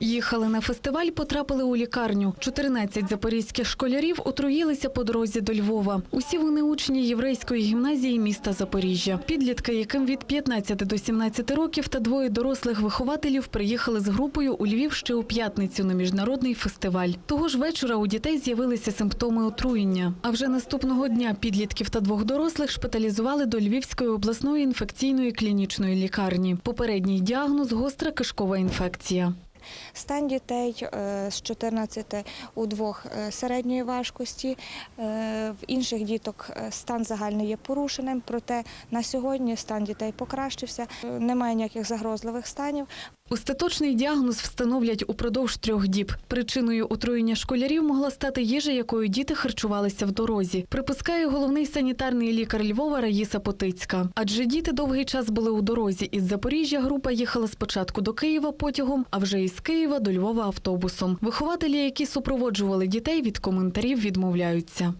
Їхали на фестиваль, потрапили у лікарню. 14 запорізьких школярів отруїлися по дорозі до Львова. Усі вони учні єврейської гімназії міста Запоріжжя. Підлітки, яким від 15 до 17 років, та двоє дорослих вихователів приїхали з групою у Львів ще у п'ятницю на міжнародний фестиваль. Того ж вечора у дітей з'явилися симптоми отруєння. А вже наступного дня підлітків та двох дорослих шпиталізували до Львівської обласної інфекційної клінічної лікарні. Попередній діагноз гостра кишкова інфекція. Стан дітей е, з 14 у двох е, середньої важкості, е, в інших діток стан загальний є порушеним, проте на сьогодні стан дітей покращився, немає ніяких загрозливих станів. Остаточний діагноз встановлять упродовж трьох діб. Причиною отруєння школярів могла стати їжа, якою діти харчувалися в дорозі. Припускає головний санітарний лікар Львова Раїса Потицька. Адже діти довгий час були у дорозі. Із Запоріжжя група їхала спочатку до Києва потягом, а вже із Києва до Львова автобусом. Вихователі, які супроводжували дітей, від коментарів відмовляються.